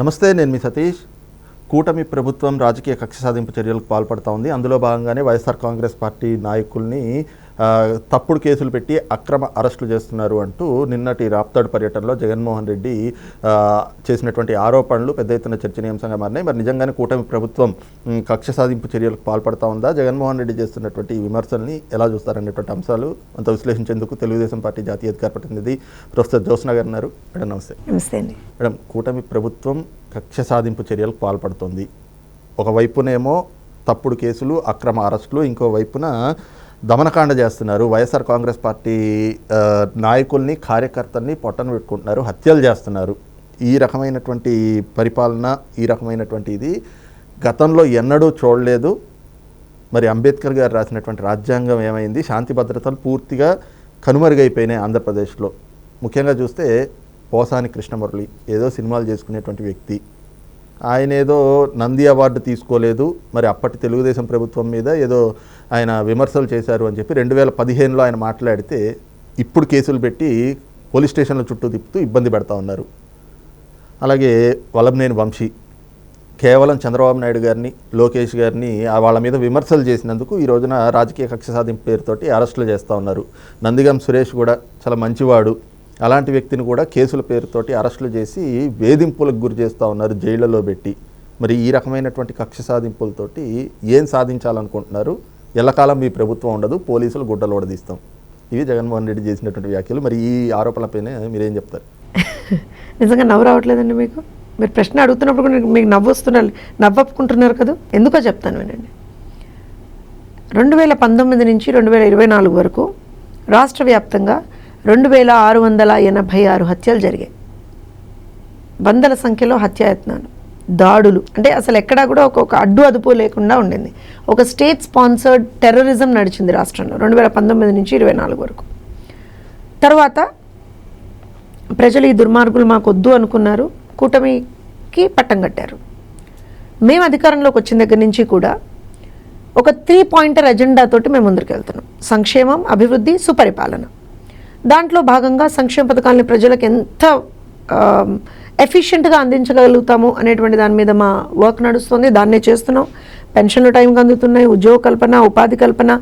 నమస్తే నేను మీ సతీష్. కూటమి ప్రభుత్వం రాజకీయ కక్ష సాధింపు చర్యలకు పాల్పడతా ఉంది. అందులో భాగంగానే వైఎస్ఆర్ కాంగ్రెస్ పార్టీ నాయకుల్ని తప్పుడు కేసులు పెట్టి అక్రమ అరెస్టులు చేస్తున్నారు అంటూ నిన్నటి రాప్తాడు పర్యటనలో జగన్మోహన్ రెడ్డి చేసినటువంటి ఆరోపణలు పెద్ద ఎత్తున చర్చనీయాంశంగా మారినాయి. మరి నిజంగానే కూటమి ప్రభుత్వం కక్ష సాధింపు చర్యలకు పాల్పడుతూ ఉందా? జగన్మోహన్ రెడ్డి చేస్తున్నటువంటి విమర్శల్ని ఎలా చూస్తారనేటువంటి అంశాలు అంత విశ్లేషించేందుకు తెలుగుదేశం పార్టీ జాతీయ అధికార ప్రతినిధి ప్రొఫెసర్ జ్యోత్స్న గారు ఉన్నారు. మేడం నమస్తే. నమస్తే అండి. మేడం కూటమి ప్రభుత్వం కక్ష సాధింపు చర్యలకు పాల్పడుతోంది. ఒకవైపునేమో తప్పుడు కేసులు అక్రమ అరెస్టులు ఇంకో వైపున దమనకాండ చేస్తున్నారు. వైఎస్ఆర్ కాంగ్రెస్ పార్టీ నాయకుల్ని కార్యకర్తల్ని పొట్టను పెట్టుకుంటున్నారు హత్యలు చేస్తున్నారు. ఈ రకమైనటువంటి పరిపాలన ఈ రకమైనటువంటి ఇది గతంలో ఎన్నడూ చూడలేదు. మరి అంబేద్కర్ గారు రాసినటువంటి రాజ్యాంగం ఏమైంది? శాంతి భద్రతలు పూర్తిగా కనుమరుగైపోయినాయి ఆంధ్రప్రదేశ్లో. ముఖ్యంగా చూస్తే పోసాని కృష్ణమురళి ఏదో సినిమాలు చేసుకునేటువంటి వ్యక్తి. ఆయన ఏదో నంది అవార్డు తీసుకోలేదు మరి అప్పటి తెలుగుదేశం ప్రభుత్వం మీద ఏదో ఆయన విమర్శలు చేశారు అని చెప్పి రెండు వేల పదిహేనులో ఆయన మాట్లాడితే ఇప్పుడు కేసులు పెట్టి పోలీస్ స్టేషన్ల చుట్టూ తిప్పుతూ ఇబ్బంది పెడతా ఉన్నారు. అలాగే వలంనేని వంశీ కేవలం చంద్రబాబు నాయుడు గారిని లోకేష్ గారిని ఆ వాళ్ళ మీద విమర్శలు చేసినందుకు ఈ రోజున రాజకీయ కక్ష సాధింపు పేరుతోటి అరెస్టులు చేస్తూ ఉన్నారు. నందిగం సురేష్ కూడా చాలా మంచివాడు. అలాంటి వ్యక్తిని కూడా కేసుల పేరుతోటి అరెస్టులు చేసి వేధింపులకు గురి చేస్తూ ఉన్నారు జైళ్ళలో పెట్టి. మరి ఈ రకమైనటువంటి కక్ష సాధింపులతోటి ఏం సాధించాలనుకుంటున్నారు? ఎల్లకాలం మీ ప్రభుత్వం ఉండదు పోలీసులు గుడ్డలు ఓడదీస్తాం. ఇవి జగన్మోహన్ రెడ్డి చేసినటువంటి వ్యాఖ్యలు. మరి ఈ ఆరోపణలపైన మీరేం చెప్తారు? నిజంగా నవ్వు రావట్లేదండి మీకు? మీరు ప్రశ్న అడుగుతున్నప్పుడు కూడా మీకు నవ్వు వస్తున్నారు నవ్వప్పుకుంటున్నారు కదా? ఎందుకో చెప్తాను వినండి. రెండు వేల పంతొమ్మిది నుంచి రెండు వేల ఇరవై నాలుగు వరకు రాష్ట్ర వ్యాప్తంగా రెండు వేల ఆరు వందల ఎనభై ఆరు హత్యలు జరిగాయి. వందల సంఖ్యలో హత్యాయత్నాలు దాడులు. అంటే అసలు ఎక్కడా కూడా ఒక అడ్డు అదుపు లేకుండా ఉండింది. ఒక స్టేట్ స్పాన్సర్డ్ టెర్రరిజం నడిచింది రాష్ట్రంలో రెండు వేల పంతొమ్మిది నుంచి ఇరవై నాలుగు వరకు. తర్వాత ప్రజలు ఈ దుర్మార్గులు మాకు వద్దు అనుకున్నారు. కూటమికి పట్టం కట్టారు. మేము అధికారంలోకి వచ్చిన దగ్గర నుంచి కూడా ఒక త్రీ పాయింటర్ ఎజెండా తోటి మేము ముందుకు వెళ్తున్నాం. సంక్షేమం అభివృద్ధి సుపరిపాలన. దాంట్లో భాగంగా సంక్షేమ పథకాలని ప్రజలకు ఎంత ఎఫిషియెంట్గా అందించగలుగుతాము అనేటువంటి దాని మీద మా వర్క్ నడుస్తుంది. దాన్నే చేస్తున్నాం. పెన్షన్లు టైంకి అందుతున్నాయి. ఉద్యోగ కల్పన ఉపాధి కల్పన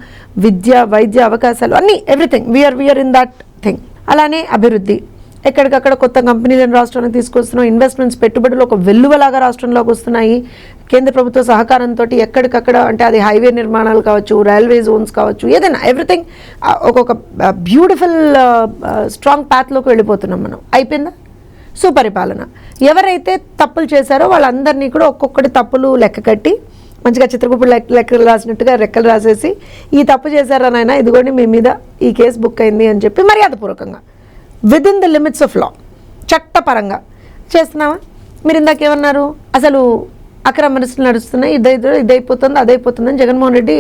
విద్య వైద్య అవకాశాలు అన్నీ everything. We're we're in that thing అలానే అభివృద్ధి. ఎక్కడికక్కడ కొత్త కంపెనీలను రాష్ట్రానికి తీసుకొస్తున్నాం ఇన్వెస్ట్మెంట్స్ పెట్టుబడులు ఒక వెల్లువలాగా రాష్ట్రంలోకి వస్తున్నాయి. కేంద్ర ప్రభుత్వ సహకారంతో ఎక్కడికక్కడ అంటే అది హైవే నిర్మాణాలు కావచ్చు రైల్వే జోన్స్ కావచ్చు ఏదైనా ఎవ్రీథింగ్ ఒక్కొక్క బ్యూటిఫుల్ స్ట్రాంగ్ ప్యాత్లోకి వెళ్ళిపోతున్నాం మనం. అయిపోయిందా? సుపరిపాలన. ఎవరైతే తప్పులు చేశారో వాళ్ళందరినీ కూడా ఒక్కొక్కటి తప్పులు లెక్క కట్టి మంచిగా చిత్రగుప్పుడు లెక్క లెక్కలు రాసినట్టుగా రెక్కలు రాసేసి ఈ తప్పు చేశారా నాయన? ఇదిగోండి మీ మీద ఈ కేసు బుక్ అయింది అని చెప్పి మర్యాదపూర్వకంగా within the limits of law చట్టపరంగా. చేస్తున్నావా? మీరు ఇందాక ఏమన్నారు? అసలు అక్రమ అరెస్టులు నడుస్తున్నాయి ఇదైతే ఇదైపోతుంది అని జగన్మోహన్ రెడ్డి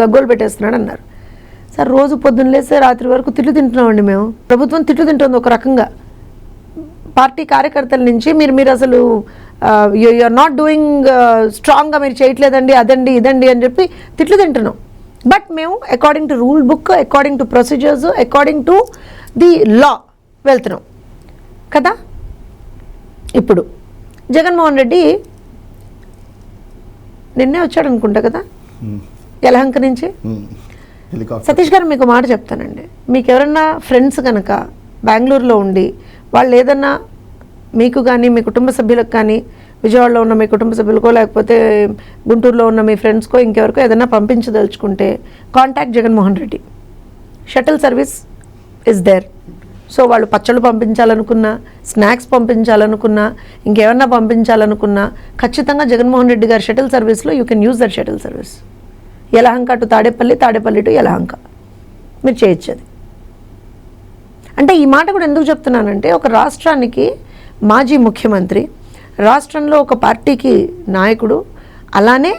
గగ్గోలు పెట్టేస్తున్నాడు అన్నారు. సార్ రోజు పొద్దున్న లేస్తే రాత్రి వరకు తిట్లు తింటున్నామండి మేము. ప్రభుత్వం తిట్లు తింటుంది ఒక రకంగా. పార్టీ కార్యకర్తల నుంచి మీరు మీరు అసలు ఆర్ నాట్ డూయింగ్ స్ట్రాంగ్గా మీరు చేయట్లేదండి అదండి ఇదండి అని చెప్పి తిట్లు తింటున్నాం. బట్ మేము according to rule book according to procedures according to the law వెళ్తున్నాం. కదా? ఇప్పుడు జగన్మోహన్ రెడ్డి నిన్నే వచ్చాడు అనుకుంటా కదా యలహంక నుంచి? సతీష్ గారు మీకు మాట చెప్తానండి. మీకు ఎవరన్నా ఫ్రెండ్స్ కనుక బెంగళూరులో ఉండి వాళ్ళు ఏదన్నా మీకు కానీ మీ కుటుంబ సభ్యులకు కానీ విజయవాడలో ఉన్న మీ కుటుంబ సభ్యులకో లేకపోతే గుంటూరులో ఉన్న మీ ఫ్రెండ్స్కో ఇంకెవరికో ఏదైనా పంపించదలుచుకుంటే contact Jaganmohan Reddy. Shuttle service is there. So వాళ్ళు పచ్చళ్ళు పంపించాలనుకున్నా స్నాక్స్ పంపించాలనుకున్నా ఇంకేమన్నా పంపించాలనుకున్నా ఖచ్చితంగా జగన్మోహన్ రెడ్డి గారి షటిల్ సర్వీస్లో you can use that shuttle service Yelahanka to Tadepalli Tadepalli to Yelahanka. మీరు చేయొచ్చు అది అంటే ఈ మాట కూడా ఎందుకు చెప్తున్నానంటే ఒక రాష్ట్రానికి మాజీ ముఖ్యమంత్రి రాష్ట్రంలో ఒక పార్టీకి నాయకుడు అలానే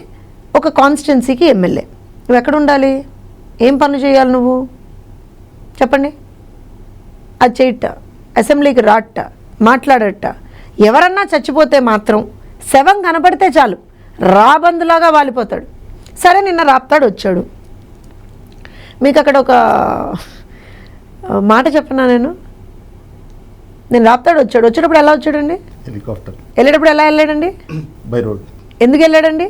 ఒక కాన్స్టిట్యున్సీకి ఎమ్మెల్యే. నువ్వు ఎక్కడ ఉండాలి? ఏం పనులు చేయాలి నువ్వు? చెప్పండి. అది చేయట అసెంబ్లీకి రాట మాట్లాడట. ఎవరన్నా చచ్చిపోతే మాత్రం శవం కనపడితే చాలు రాబందులాగా వాలిపోతాడు. సరే నిన్న రాప్తాడు వచ్చాడు. మీకు అక్కడ ఒక మాట చెప్పనా నేను? నేను రాప్తాడు వచ్చాడు. వచ్చేటప్పుడు ఎలా వచ్చాడండి? హెలికాప్టర్. వెళ్ళేటప్పుడు ఎలా వెళ్ళాడండి? By road. ఎందుకు వెళ్ళాడండి?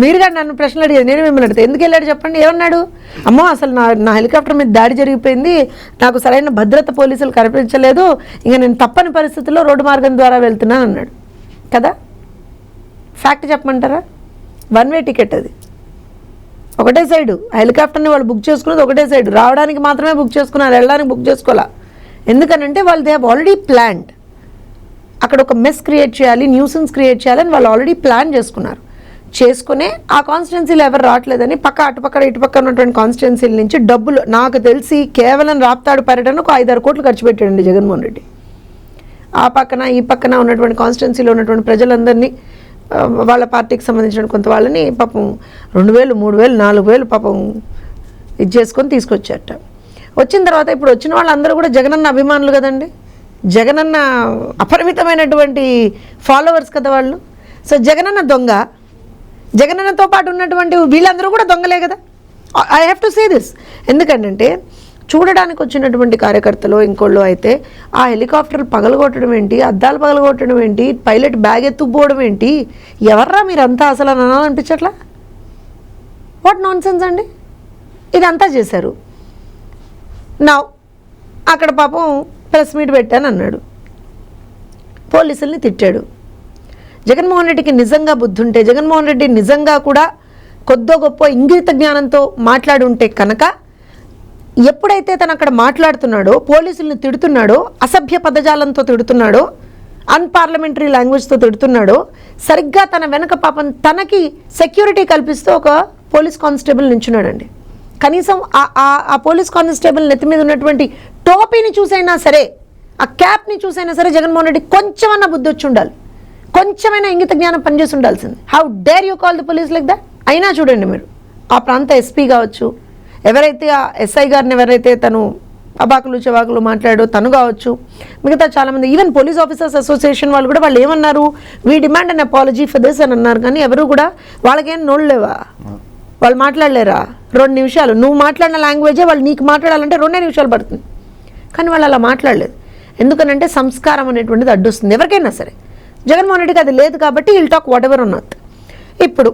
మీరుగా నన్ను ప్రశ్నలు అడిగారు నేను మిమ్మల్ని అడితే ఎందుకు వెళ్ళాడు చెప్పండి? ఏమన్నాడు? అమ్మో అసలు నా నా హెలికాప్టర్ మీద దాడి జరిగిపోయింది. నాకు సరైన భద్రత పోలీసులు కనిపించలేదు. ఇంకా నేను తప్పని పరిస్థితుల్లో రోడ్డు మార్గం ద్వారా వెళ్తున్నాను అన్నాడు. కదా? ఫ్యాక్ట్ చెప్పమంటారా? వన్ వే టికెట్ అది. ఒకటే సైడు. హెలికాప్టర్ని వాళ్ళు బుక్ చేసుకున్నది ఒకటే సైడు. రావడానికి మాత్రమే బుక్ చేసుకున్నారు వెళ్ళడానికి బుక్ చేసుకోవాలా? ఎందుకనంటే వాళ్ళు దే హ్యావ్ ఆల్రెడీ ప్లాన్డ్ అక్కడ ఒక మెస్ క్రియేట్ చేయాలి న్యూసెన్స్ క్రియేట్ చేయాలని వాళ్ళు ఆల్రెడీ ప్లాన్ చేసుకున్నారు. చేసుకునే ఆ కాన్స్టిట్యున్సీలో ఎవరు రావట్లేదని పక్క అటుపక్క ఇటుపక్క ఉన్నటువంటి కాన్స్టిట్యున్సీల నుంచి డబ్బులు నాకు తెలిసి కేవలం రాప్తాడు పర్యటనకు ఐదారు కోట్లు ఖర్చు పెట్టాడండి జగన్మోహన్ రెడ్డి. ఆ పక్కన ఈ పక్కన ఉన్నటువంటి కాన్స్టిట్యున్సీలో ఉన్నటువంటి ప్రజలందరినీ వాళ్ళ పార్టీకి సంబంధించిన కొంత వాళ్ళని పాపం రెండు వేలు మూడు వేలు నాలుగు వేలు పాపం ఇది చేసుకొని తీసుకొచ్చారట. వచ్చిన తర్వాత ఇప్పుడు వచ్చిన వాళ్ళందరూ కూడా జగనన్న అభిమానులు కదండి. జగనన్న అపరిమితమైనటువంటి ఫాలోవర్స్ కదా వాళ్ళు. సో జగనన్న దొంగ జగనన్నతో పాటు ఉన్నటువంటి వీళ్ళందరూ కూడా దొంగలే కదా? I have to say this ఎందుకంటే చూడడానికి వచ్చినటువంటి కార్యకర్తలు ఇంకోళ్ళు అయితే ఆ హెలికాప్టర్ పగలగొట్టడం ఏంటి అద్దాలు పగలగొట్టడం ఏంటి పైలట్ బ్యాగ్ ఎత్తుకుపోవడం ఏంటి ఎవర్రా మీరంతా అసలు అని అనాలనిపించట్లా? వాట్ నాన్ సెన్స్ అండి? ఇదంతా చేశారు. నా అక్కడ పాపం ప్రెస్ మీట్ పెట్టాను అన్నాడు పోలీసుల్ని తిట్టాడు. జగన్మోహన్ రెడ్డికి నిజంగా బుద్ధి ఉంటే జగన్మోహన్ రెడ్డి నిజంగా కూడా కొద్దో గొప్ప ఇంగిత జ్ఞానంతో మాట్లాడి ఉంటే కనుక ఎప్పుడైతే తను అక్కడ మాట్లాడుతున్నాడో పోలీసుల్ని తిడుతున్నాడో అసభ్య పదజాలంతో తిడుతున్నాడో అన్పార్లమెంటరీ లాంగ్వేజ్తో తిడుతున్నాడో సరిగ్గా తన వెనక పాపం తనకి సెక్యూరిటీ కల్పిస్తూ ఒక పోలీస్ కానిస్టేబుల్ నించున్నాడండి. కనీసం ఆ- ఆ- ఆ పోలీస్ కానిస్టేబుల్ నెత్తి మీద ఉన్నటువంటి టోపీని చూసైనా సరే ఆ క్యాప్ని చూసైనా సరే జగన్మోహన్ రెడ్డి కొంచెమన్నా బుద్ధి వచ్చి ఉండాలి. కొంచెమైనా ఇంగిత జ్ఞానం పనిచేసి ఉండాల్సింది how dare you call the police like that అయినా చూడండి మీరు. ఆ ప్రాంత ఎస్పీ కావచ్చు ఎవరైతే ఆ ఎస్ఐ గారిని ఎవరైతే తను అబాకులు చెవాకులు మాట్లాడో తను కావచ్చు మిగతా చాలామంది ఈవెన్ పోలీస్ ఆఫీసర్స్ అసోసియేషన్ వాళ్ళు కూడా వాళ్ళు ఏమన్నారు? We demand and apology for this అని అన్నారు. కానీ ఎవరు కూడా వాళ్ళకేం నోళ్ళు వాళ్ళు మాట్లాడలేరా? రెండు నిమిషాలు. నువ్వు మాట్లాడిన లాంగ్వేజే వాళ్ళు నీకు మాట్లాడాలంటే రెండే నిమిషాలు పడుతుంది. కానీ వాళ్ళు అలా మాట్లాడలేదు. ఎందుకనంటే సంస్కారం అనేటువంటిది అడ్డొస్తుంది. ఎవరికైనా సరే. జగన్మోహన్ రెడ్డికి అది లేదు కాబట్టి విల్ టాక్ వాట్ ఎవర్ ఉన్నది ఇప్పుడు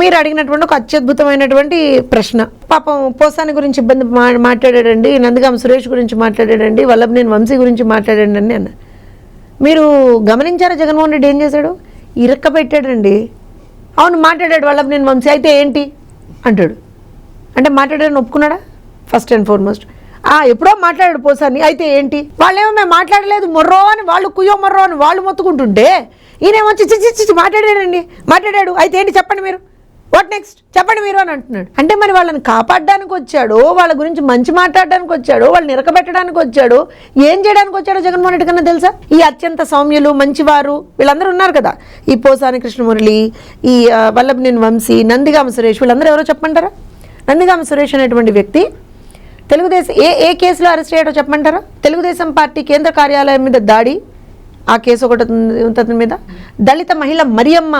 మీరు అడిగినటువంటి ఒక అత్యద్భుతమైనటువంటి ప్రశ్న. పాపం పోసాని గురించి ఇబ్బంది మా మాట్లాడాడండి నందిగాం సురేష్ గురించి మాట్లాడాడండి వల్లభనేని వంశీ గురించి మాట్లాడాడండి అన్న. మీరు గమనించారా జగన్మోహన్ రెడ్డి ఏం చేశాడు? ఇరక్క పెట్టాడండి అవును మాట్లాడాడు వల్లభనేని వంశీ. అయితే ఏంటి? అంటాడు. అంటే మాట్లాడాడని ఒప్పుకున్నాడా? ఫస్ట్ అండ్ ఫార్మోస్ట్ ఎప్పుడో మాట్లాడాడు పోసాని. అయితే ఏంటి? వాళ్ళేమో మేము మాట్లాడలేదు మొర్రో అని వాళ్ళు కుయ్యో మొర్రో అని వాళ్ళు మొత్తుకుంటుంటే ఈయనేమొచ్చి చిచ్చి చిచ్చి మాట్లాడాడండి. మాట్లాడాడు. అయితే ఏంటి చెప్పండి మీరు? వాట్ నెక్స్ట్ చెప్పండి మీరు అని అంటున్నాడు. అంటే మరి వాళ్ళని కాపాడడానికి వచ్చాడు వాళ్ళ గురించి మంచి మాట్లాడడానికి వచ్చాడు వాళ్ళని నిరకబెట్టడానికి వచ్చాడు ఏం చేయడానికి వచ్చాడో జగన్మోహన్ రెడ్డి కన్నా తెలుసా? ఈ అత్యంత సౌమ్యులు మంచివారు వీళ్ళందరూ ఉన్నారు కదా. ఈ పోసాని కృష్ణమురళి ఈ వల్లభనేని వంశీ నందిగామ సురేష్ వీళ్ళందరూ ఎవరో చెప్పమంటారా? నందిగామ సురేష్ అనేటువంటి వ్యక్తి తెలుగుదేశం ఏ ఏ కేసులో అరెస్ట్ అయ్యాడో చెప్పమంటారా? తెలుగుదేశం పార్టీ కేంద్ర కార్యాలయం మీద దాడి ఆ కేసు ఒకటి అతని మీద. దళిత మహిళ మరియమ్మ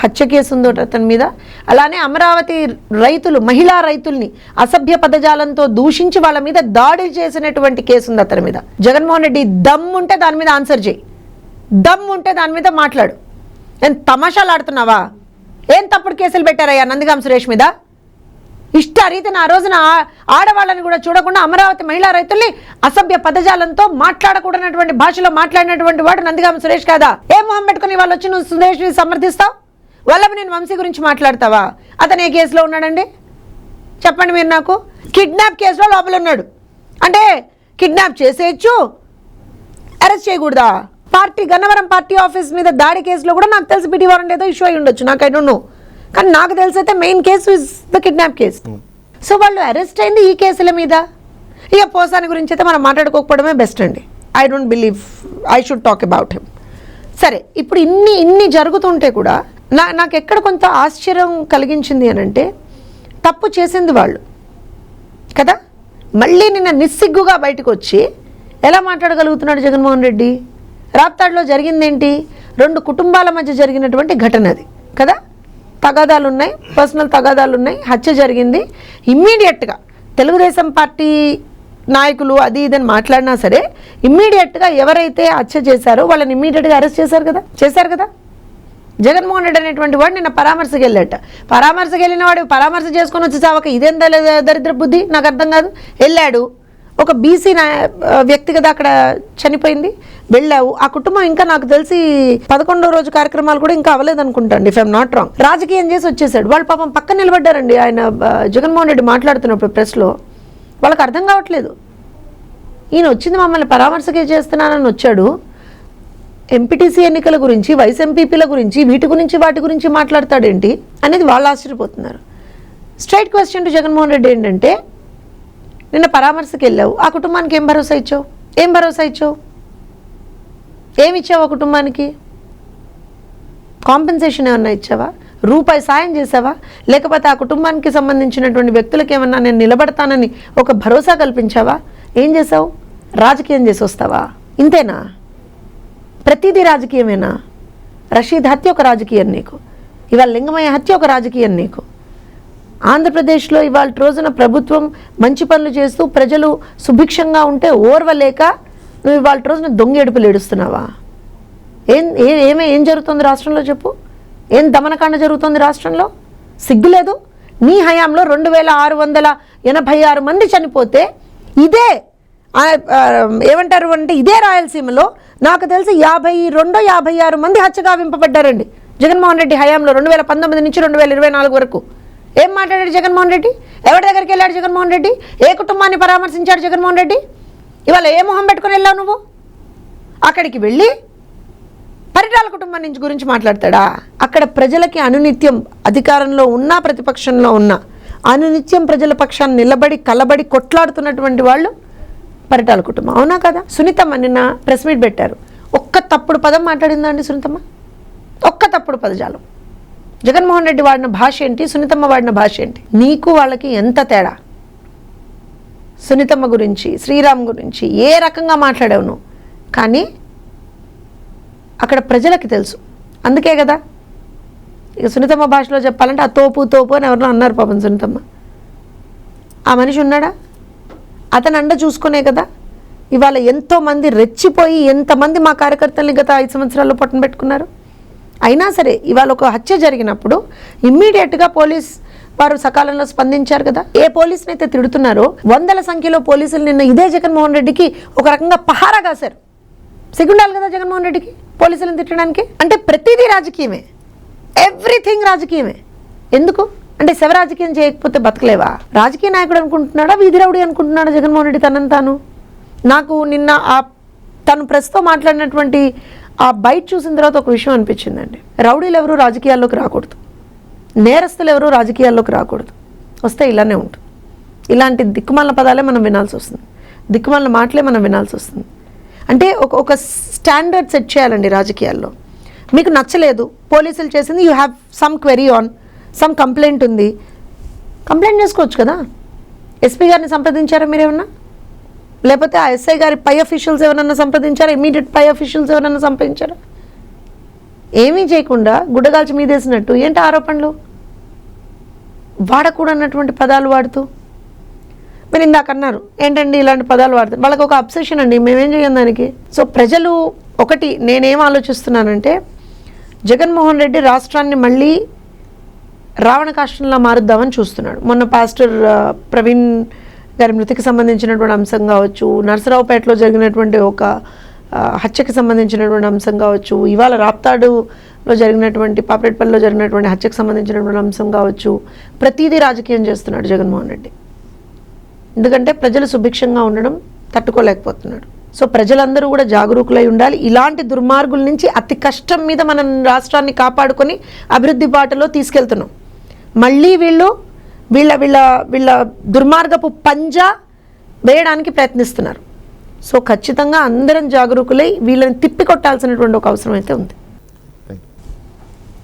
హత్య కేసు ఉంది ఒకటి అతని మీద. అలానే అమరావతి రైతులు మహిళా రైతుల్ని అసభ్య పదజాలంతో దూషించి వాళ్ళ మీద దాడి చేసినటువంటి కేసు ఉంది అతని మీద. జగన్మోహన్ రెడ్డి దమ్ ఉంటే దాని మీద ఆన్సర్ చేయి. దమ్ ఉంటే దాని మీద మాట్లాడు. నేను తమాషాలు ఆడుతున్నావా? ఏం తప్పుడు కేసులు పెట్టారయ్యా నందిగాం సురేష్ మీద? ఇష్ట రీతిని ఆ రోజున ఆడవాళ్ళని కూడా చూడకుండా అమరావతి మహిళా రైతుల్ని అసభ్య పదజాలంతో మాట్లాడకూడనటువంటి భాషలో మాట్లాడినటువంటి వాడు నందిగామ సురేష్ కాదా? ఏ మొహం పెట్టుకుని వాళ్ళు వచ్చి నువ్వు సురేష్ని సమర్థిస్తావు? వల్లభ నేను వంశీ గురించి మాట్లాడతావా? అతను ఏ కేసులో ఉన్నాడండి? చెప్పండి మీరు నాకు. కిడ్నాప్ కేసులో లోపల ఉన్నాడు అంటే కిడ్నాప్ చేసేయచ్చు అరెస్ట్ చేయకూడదా? పార్టీ గన్నవరం పార్టీ ఆఫీస్ మీద దాడి కేసులో కూడా నాకు తెలిసి పిటి వారెంట్ ఏదో ఇష్యూ అయి ఉండొచ్చు నాకు ఐ డోంట్ నో కానీ నాకు తెలిసి అయితే main case is the kidnap case so వాళ్ళు అరెస్ట్ అయింది ఈ కేసుల మీద. ఇక పోసాని గురించి అయితే మనం మాట్లాడుకోకపోవడమే బెస్ట్ అండి. I don't believe I should talk about him సరే ఇప్పుడు ఇన్ని ఇన్ని జరుగుతుంటే కూడా నా నాకు ఎక్కడ కొంత ఆశ్చర్యం కలిగించింది అని అంటే తప్పు చేసింది వాళ్ళు. కదా? మళ్ళీ నిన్న నిస్సిగ్గుగా బయటకు వచ్చి ఎలా మాట్లాడగలుగుతున్నాడు జగన్మోహన్ రెడ్డి? రాప్తాడులో జరిగిందేంటి? రెండు కుటుంబాల మధ్య జరిగినటువంటి ఘటన అది. కదా? తగాదాలు ఉన్నాయి పర్సనల్ తగాదాలు ఉన్నాయి హత్య జరిగింది. ఇమ్మీడియట్గా తెలుగుదేశం పార్టీ నాయకులు అది ఇదని మాట్లాడినా సరే ఇమ్మీడియట్గా ఎవరైతే హత్య చేశారో వాళ్ళని ఇమ్మీడియట్గా అరెస్ట్ చేశారు కదా? చేశారు కదా? జగన్మోహన్ రెడ్డి అనేటువంటి వాడు నిన్న పరామర్శకు వెళ్ళాట పరామర్శకు వెళ్ళిన వాడు పరామర్శ చేసుకొని వచ్చి చావక ఇదేం దరిద్ర బుద్ధి? నాకు అర్థం కాదు. వెళ్ళాడు. ఒక బీసీ వ్యక్తి కదా అక్కడ చనిపోయింది. వెళ్ళావు. ఆ కుటుంబం ఇంకా నాకు తెలిసి పదకొండో రోజు కార్యక్రమాలు కూడా ఇంకా అవ్వలేదు అనుకుంటాండి ఇఫ్ ఐమ్ నాట్ రాంగ్ రాజకీయం చేసి వచ్చేసాడు. వాళ్ళు పాపం పక్కన నిలబడ్డారండి. ఆయన జగన్మోహన్ రెడ్డి మాట్లాడుతున్నప్పుడు ప్రెస్లో. వాళ్ళకి అర్థం కావట్లేదు. ఈయన వచ్చింది మమ్మల్ని పరామర్శకే చేస్తున్నానని వచ్చాడు. ఎంపీటీసీ ఎన్నికల గురించి వైస్ ఎంపీపీల గురించి వీటి గురించి వాటి గురించి మాట్లాడతాడేంటి అనేది వాళ్ళు ఆశ్చర్యపోతున్నారు. Straight question to Jaganmohan Reddy ఏంటంటే నిన్న పరామర్శకి వెళ్ళావు ఆ కుటుంబానికి ఏం భరోసా ఇచ్చావు? ఏం భరోసా ఇచ్చావు? ఏమి ఇచ్చావు ఆ కుటుంబానికి? కాంపెన్సేషన్ ఏమన్నా ఇచ్చావా? రూపాయి సాయం చేసావా? లేకపోతే ఆ కుటుంబానికి సంబంధించినటువంటి వ్యక్తులకు ఏమన్నా నేను నిలబడతానని ఒక భరోసా కల్పించావా? ఏం చేసావు? రాజకీయం చేసి వస్తావా? ఇంతేనా? ప్రతిదీ రాజకీయమేనా? రషీద్ హత్య ఒక రాజకీయం నీకు. ఇవాళ లింగమయ్య హత్య ఒక రాజకీయం నీకు. ఆంధ్రప్రదేశ్లో ఇవాళ రోజున ప్రభుత్వం మంచి పనులు చేస్తూ ప్రజలు సుభిక్షంగా ఉంటే ఓర్వలేక నువ్వు ఇవాళ రోజున దొంగేడుపులు ఏడుస్తున్నావా? ఏం ఏమే ఏం జరుగుతుంది రాష్ట్రంలో చెప్పు? ఏం దమనకాండ జరుగుతుంది రాష్ట్రంలో? సిగ్గులేదు నీ హయాంలో రెండు వేల ఆరు వందల ఎనభై ఆరు మంది చనిపోతే ఇదే ఏమంటారు అంటే ఇదే రాయలసీమలో నాకు తెలిసి యాభై రెండో యాభై ఆరు మంది హత్యగావింపబడ్డారండి జగన్మోహన్ రెడ్డి హయాంలో రెండు వేల పంతొమ్మిది నుంచి రెండు వేల ఇరవై నాలుగు వరకు. ఏం మాట్లాడాడు జగన్మోహన్ రెడ్డి? ఎవరి దగ్గరికి వెళ్ళాడు జగన్మోహన్ రెడ్డి? ఏ కుటుంబాన్ని పరామర్శించాడు జగన్మోహన్ రెడ్డి? ఇవాళ ఏ మొహం పెట్టుకుని వెళ్ళావు నువ్వు? అక్కడికి వెళ్ళి పరిటాల కుటుంబం నుంచి గురించి మాట్లాడతాడా? అక్కడ ప్రజలకి అనునిత్యం అధికారంలో ఉన్నా ప్రతిపక్షంలో ఉన్నా అనునిత్యం ప్రజల పక్షాన్ని నిలబడి కలబడి కొట్లాడుతున్నటువంటి వాళ్ళు పరిటాల కుటుంబం. అవునా కదా? సునీతమ్మ నిన్న ప్రెస్ మీట్ పెట్టారు. ఒక్క తప్పుడు పదం మాట్లాడిందా అండి సునీతమ్మ? ఒక్క తప్పుడు పదజాలం. జగన్మోహన్ రెడ్డి వాడిన భాష ఏంటి? సునీతమ్మ వాడిన భాష ఏంటి? నీకు వాళ్ళకి ఎంత తేడా? సునీతమ్మ గురించి శ్రీరామ్ గురించి ఏ రకంగా మాట్లాడావు నువ్వు? కానీ అక్కడ ప్రజలకి తెలుసు. అందుకే కదా. ఇక సునీతమ్మ భాషలో చెప్పాలంటే ఆ తోపు తోపు అని ఎవరినో అన్నారు పాపం సునీతమ్మ. ఆ మనిషి ఉన్నాడా? అతను అండ చూసుకునే కదా. ఇవాళ ఎంతోమంది రెచ్చిపోయి ఎంతమంది మా కార్యకర్తల్ని గత ఐదు సంవత్సరాల్లో పట్టున పెట్టుకున్నారు? అయినా సరే ఇవాళ ఒక హత్య జరిగినప్పుడు ఇమ్మీడియట్గా పోలీస్ వారు సకాలంలో స్పందించారు కదా. ఏ పోలీసుని అయితే తిడుతున్నారో వందల సంఖ్యలో పోలీసులు నిన్న ఇదే జగన్మోహన్ రెడ్డికి ఒక రకంగా పహారా కాశారు. సిగ్గుండాలి కదా జగన్మోహన్ రెడ్డికి పోలీసులను తిట్టడానికి? అంటే ప్రతిదీ రాజకీయమే. ఎవ్రీథింగ్ రాజకీయమే. ఎందుకు? అంటే శవ రాజకీయం చేయకపోతే బతకలేవా? రాజకీయ నాయకుడు అనుకుంటున్నాడా వీధి రౌడీ అనుకుంటున్నాడా జగన్మోహన్ రెడ్డి తనని తాను? నాకు నిన్న ఆ తను ప్రస్తుతం మాట్లాడినటువంటి ఆ బైట్ చూసిన తర్వాత ఒక విషయం అనిపించిందండి. రౌడీలు ఎవరు రాజకీయాల్లోకి రాకూడదు. నేరస్తులు ఎవరు రాజకీయాల్లోకి రాకూడదు. వస్తే ఇలానే ఉంటుంది. ఇలాంటి దిక్కుమాల పదాలే మనం వినాల్సి వస్తుంది. దిక్కుమాల మాటలే మనం వినాల్సి వస్తుంది. అంటే ఒక ఒక స్టాండర్డ్ సెట్ చేయాలండి రాజకీయాల్లో. మీకు నచ్చలేదు పోలీసులు చేసింది you have some query on some complaint ఉంది. కంప్లైంట్ చేసుకోవచ్చు కదా? ఎస్పీ గారిని సంప్రదించారా మీరేమన్నా? లేకపోతే ఆ ఎస్ఐ గారి పై అఫీషియల్స్ ఎవరన్నా సంప్రదించారా? ఇమీడియట్ పై అఫీషియల్స్ ఎవరన్నా సంప్రదించారా? ఏమీ చేయకుండా గుడ్డగాల్చి మీదేసినట్టు ఏంటి ఆరోపణలు? వాడకూడన్నటువంటి పదాలు వాడుతూ? మీరు ఇందాక అన్నారు ఏంటండి ఇలాంటి పదాలు వాడుతారు వాళ్ళకి ఒక అబ్సెషన్ అండి మేమేం చేయం దానికి? సో ప్రజలు ఒకటి నేనేం ఆలోచిస్తున్నానంటే జగన్మోహన్ రెడ్డి రాష్ట్రాన్ని మళ్ళీ రావణ కాష్టంలా మారుద్దామని చూస్తున్నాడు. మొన్న పాస్టర్ ప్రవీణ్ గారి మృతికి సంబంధించినటువంటి అంశం కావచ్చు నరసరావుపేటలో జరిగినటువంటి ఒక హత్యకి సంబంధించినటువంటి అంశం కావచ్చు ఇవాళ రాప్తాడులో జరిగినటువంటి పాపరేట్పల్లిలో జరిగినటువంటి హత్యకు సంబంధించినటువంటి అంశం కావచ్చు ప్రతిదీ రాజకీయం చేస్తున్నాడు జగన్మోహన్ రెడ్డి. ఎందుకంటే ప్రజలు సుభిక్షంగా ఉండడం తట్టుకోలేకపోతున్నాడు సో ప్రజలందరూ కూడా జాగరూకులై ఉండాలి. ఇలాంటి దుర్మార్గుల నుంచి అతి కష్టం మీద మనం రాష్ట్రాన్ని కాపాడుకొని అభివృద్ధి బాటలో తీసుకెళ్తున్నాం. మళ్ళీ వీళ్ళు వీళ్ళ వీళ్ళ వీళ్ళ దుర్మార్గపు పంజా వేయడానికి ప్రయత్నిస్తున్నారు. సో ఖచ్చితంగా అందరం జాగరూకులై వీళ్ళని తిప్పికొట్టాల్సినటువంటి ఒక అవసరం అయితే ఉంది.